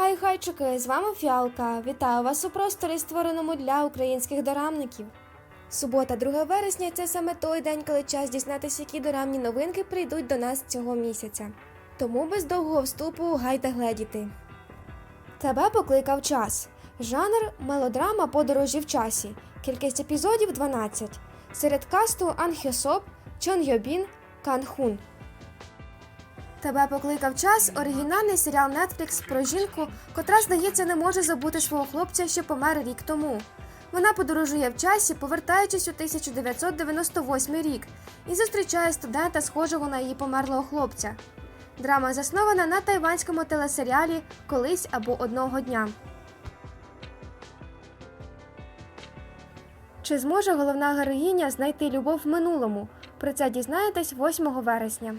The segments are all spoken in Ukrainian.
Хай хайчики, з вами Фіалка. Вітаю вас у просторі, створеному для українських дорамників. Субота, 2 вересня це саме той день, коли час дізнатися, які дорамні новинки прийдуть до нас цього місяця. Тому без довгого вступу гайда гледіти. Тебе покликав час. Жанр мелодрама подорожі в часі. Кількість епізодів 12. Серед касту Ан Хьосоп, Чон Йобін, Кан Хун. Тебе покликав час оригінальний серіал Netflix про жінку, котра, здається, не може забути свого хлопця, що помер рік тому. Вона подорожує в часі, повертаючись у 1998 рік, і зустрічає студента, схожого на її померлого хлопця. Драма заснована на тайванському телесеріалі Колись або одного дня. Чи зможе головна героїня знайти любов в минулому? Про це дізнаєтесь 8 вересня.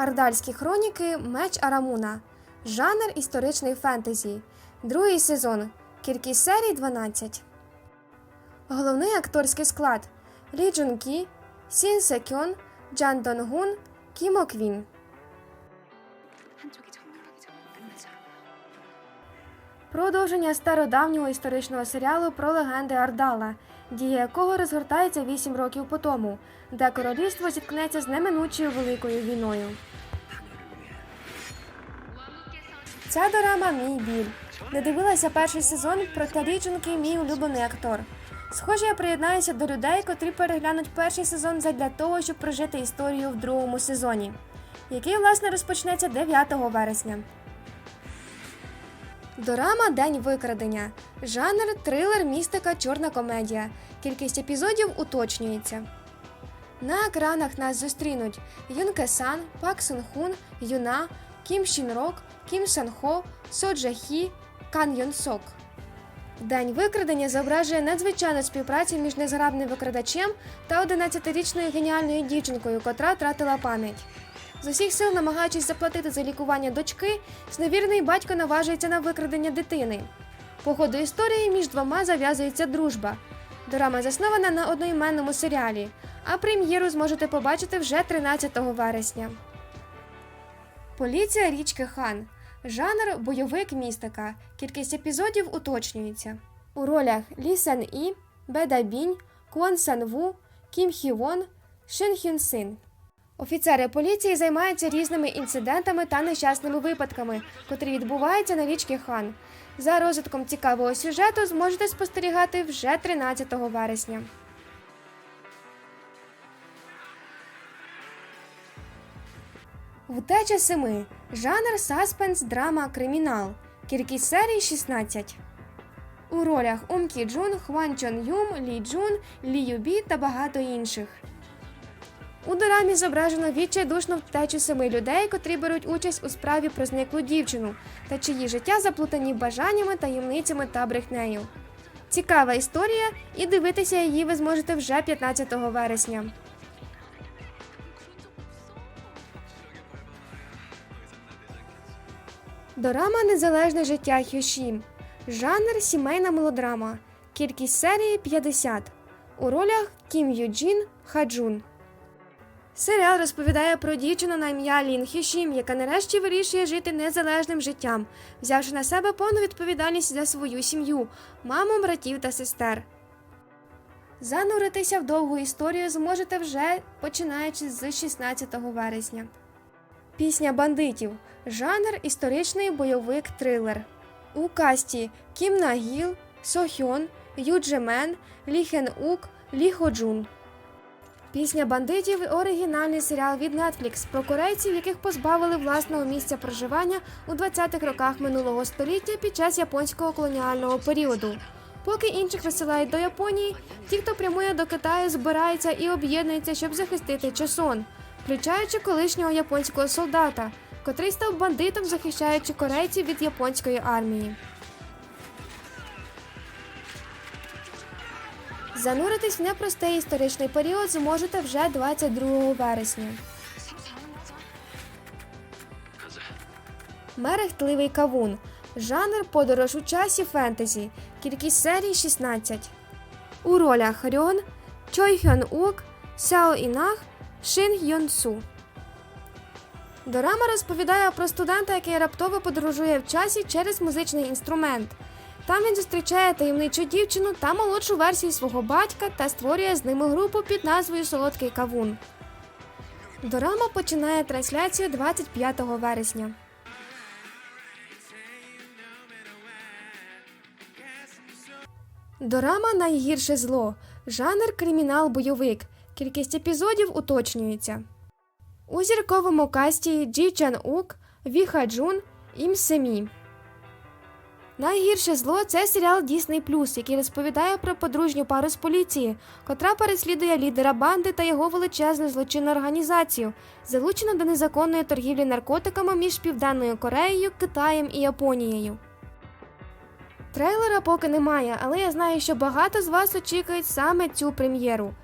Ардальські хроніки Меч Арамуна, жанр історичний фентезі, другий сезон. Кількість серій 12. Головний акторський склад Лі Джун Кі, Сін Секьон Джан Донгун Кімо Квін. Продовження стародавнього історичного серіалу про легенди Ардала, дія якого розгортається 8 років по тому, де королівство зіткнеться з неминучою великою війною. Ця дорама мій біль. Не дивилася перший сезон, проте Ліджунки мій улюблений актор. Схоже, я приєднаюся до людей, котрі переглянуть перший сезон задля того, щоб прожити історію в другому сезоні, який, власне, розпочнеться 9 вересня. Дорама День викрадення. Жанр трилер, містика, чорна комедія. Кількість епізодів уточнюється. На екранах нас зустрінуть Юн Ке-сан, Пак Сун Хун, Юна, Кім Шін Рок, Кім Сан Хо, Со Джа Хі, Кан Йон Сок. День викрадення зображує надзвичайну співпрацю між незграбним викрадачем та 11-річною геніальною дівчинкою, котра втратила пам'ять. З усіх сил, намагаючись заплатити за лікування дочки, зневірний батько наважується на викрадення дитини. По ходу історії між двома зав'язується дружба. Дорама заснована на одноіменному серіалі, а прем'єру зможете побачити вже 13 вересня. Поліція річки Хан. Жанр бойовик містика. Кількість епізодів уточнюється. У ролях Лі Сен І, Беда Бінь, Квон Сан Ву, Кім Хі Вон, Шин Хюн Син. Офіцери поліції займаються різними інцидентами та нещасними випадками, котрі відбуваються на річці Хан. За розвитком цікавого сюжету зможете спостерігати вже 13 вересня. Втеча семи. Жанр саспенс, драма, кримінал. Кількість серій 16. У ролях Ум Кі Джун, Хван Чон Юм, Лі Джун, Лі Юбі та багато інших. У дорамі зображено відчайдушну втечу семи людей, котрі беруть участь у справі про зниклу дівчину та чиї життя заплутані бажаннями, таємницями та брехнею. Цікава історія, і дивитися її ви зможете вже 15 вересня. Дорама Незалежне життя Хьошім. Жанр сімейна мелодрама. Кількість серії 50. У ролях Кім Юджін Хаджун. Серіал розповідає про дівчину на ім'я Лін Хішім, яка нарешті вирішує жити незалежним життям, взявши на себе повну відповідальність за свою сім'ю, маму, братів та сестер. Зануритися в довгу історію зможете вже починаючи з 16 вересня. Пісня бандитів. Жанр історичний бойовик трилер. У касті Кім Нагіл, Со Хьон, Ю Лі Ук, Лі Ходжун. Пісня бандитів оригінальний серіал від Netflix про корейців, яких позбавили власного місця проживання у 20-х роках минулого століття під час японського колоніального періоду. Поки інших висилають до Японії, ті, хто прямує до Китаю, збираються і об'єднуються, щоб захистити Чосон, включаючи колишнього японського солдата, котрий став бандитом, захищаючи корейців від японської армії. Зануритись в непростий історичний період зможете вже 22 вересня. Мерехтливий кавун. Жанр подорож у часі фентезі. Кількість серій 16. У ролях Рьон, Чой Хьон Ук, Сяо Інах, Шин Йон Су. Дорама розповідає про студента, який раптово подорожує в часі через музичний інструмент. Там він зустрічає таємничу дівчину та молодшу версію свого батька та створює з ними групу під назвою Солодкий Кавун. Дорама починає трансляцію 25 вересня. Дорама найгірше зло. Жанр кримінал-бойовик. Кількість епізодів уточнюється. У зірковому касті Джі Чан Ук, Ві Ха Джун, Ім Семі. Найгірше зло це серіал Disney+, який розповідає про подружню пару з поліції, котра переслідує лідера банди та його величезну злочинну організацію, залучену до незаконної торгівлі наркотиками між Південною Кореєю, Китаєм і Японією. Трейлера поки немає, але я знаю, що багато з вас очікують саме цю прем'єру.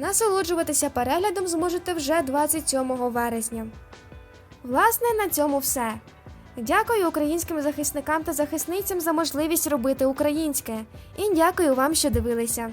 Насолоджуватися переглядом зможете вже 27 вересня. Власне, на цьому все. Дякую українським захисникам та захисницям за можливість робити українське. І дякую вам, що дивилися.